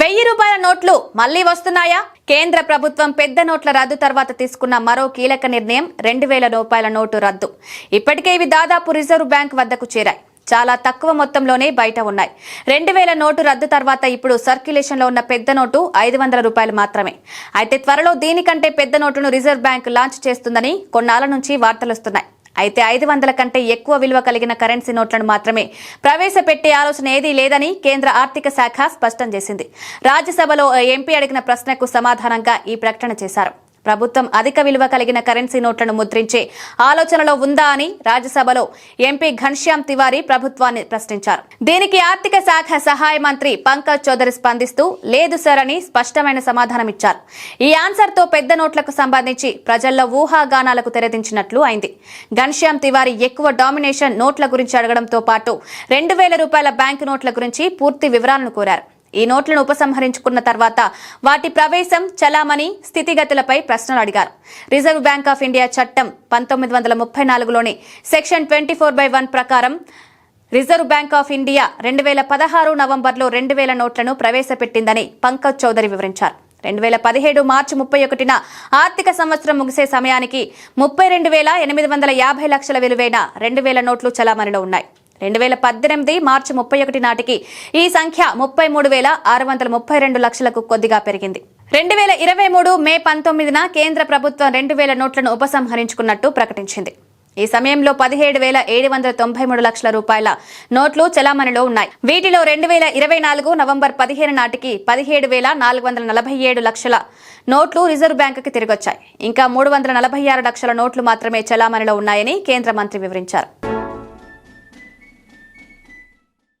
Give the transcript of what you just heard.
వెయ్యి రూపాయల నోట్లు మళ్ళీ వస్తున్నాయా? కేంద్ర ప్రభుత్వం పెద్ద నోట్ల రద్దు తర్వాత తీసుకున్న మరో కీలక నిర్ణయం రెండు వేల రూపాయల నోటు రద్దు. ఇప్పటికే ఇవి దాదాపు రిజర్వ్ బ్యాంక్ వద్దకు చేరాయి. చాలా తక్కువ మొత్తంలోనే బయట ఉన్నాయి. రెండు వేల నోటు రద్దు తర్వాత ఇప్పుడు సర్క్యులేషన్లో ఉన్న పెద్ద నోటు ఐదు వందల రూపాయలు మాత్రమే. అయితే త్వరలో దీనికంటే పెద్ద నోటును రిజర్వ్ బ్యాంక్ లాంచ్ చేస్తుందని కొన్నాళ్ళ నుంచి వార్తలు వస్తున్నాయి అయితే ఐదు వందల కంటే ఎక్కువ విలువ కలిగిన కరెన్సీ నోట్లను మాత్రమే ప్రవేశపెట్టే ఆలోచన ఏదీ లేదని కేంద్ర ఆర్థిక శాఖ స్పష్టం చేసింది. రాజ్యసభలో ఎంపీ అడిగిన ప్రశ్నకు సమాధానంగా ఈ ప్రకటన చేశారు. ప్రభుత్వం అధిక విలువ కలిగిన కరెన్సీ నోట్లను ముద్రించే ఆలోచనలో ఉందా అని రాజ్యసభలో ఎంపీ ఘన్శ్యామ్ తివారీ ప్రభుత్వాన్ని ప్రశ్నించారు. దీనికి ఆర్థిక శాఖ సహాయ మంత్రి పంకజ్ చౌదరి స్పందిస్తూ లేదు సార్ అని స్పష్టమైన సమాధానమిచ్చారు ఈ ఆన్సర్తో పెద్ద నోట్లకు సంబంధించి ప్రజల్లో ఊహాగానాలకు తెరదించినట్లు అయింది. ఘన్శ్యామ్ తివారీ ఎక్కువ డామినేషన్ నోట్ల గురించి అడగడంతో పాటు రెండు వేల రూపాయల బ్యాంకు నోట్ల గురించి పూర్తి వివరాలను కోరారు. ఈ నోట్లను ఉపసంహరించుకున్న తర్వాత వాటి ప్రవేశం చలామణి స్థితిగతులపై ప్రశ్నలు అడిగారు. రిజర్వ్ బ్యాంక్ ఆఫ్ ఇండియా చట్టం పంతొమ్మిది వందల ముప్పై నాలుగులోని section twenty four by one ప్రకారం రిజర్వ్ బ్యాంక్ ఆఫ్ ఇండియా రెండు వేల పదహారు నవంబర్లో రెండు వేల నోట్లను ప్రవేశపెట్టిందని పంకజ్ చౌదరి వివరించారు. రెండు వేల పదిహేడు మార్చి ముప్పై ఒకటిన ఆర్థిక సంవత్సరం ముగిసే సమయానికి ముప్పై రెండు వేల ఎనిమిది వందల యాభై లక్షల విలువైన రెండు వేల నోట్లు చలామణిలో ఉన్నాయి. రెండు వేల పద్దెనిమిది మార్చి ముప్పై ఒకటి నాటికి ఈ సంఖ్య ముప్పై మూడు వేల ఆరు వందల ముప్పై రెండు లక్షలకు కొద్దిగా పెరిగింది. రెండు వేల ఇరవై మూడు మే పంతొమ్మిదిన కేంద్ర ప్రభుత్వం రెండు వేల నోట్లను ఉపసంహరించుకున్నట్టు ప్రకటించింది. ఈ సమయంలో పదిహేడు వేల ఏడు వందల తొంభై మూడు లక్షల రూపాయల నోట్లు చలామణిలో ఉన్నాయి. వీటిలో రెండు వేల ఇరవై నాలుగు నవంబర్ పదిహేను నాటికి పదిహేడు వేల నాలుగు వందల నలభై ఏడు లక్షల నోట్లు రిజర్వ్ బ్యాంకుకి తిరిగొచ్చాయి. ఇంకా మూడు వందల నలభై ఆరు లక్షల నోట్లు మాత్రమే చలామణిలో ఉన్నాయని కేంద్ర మంత్రి వివరించారు.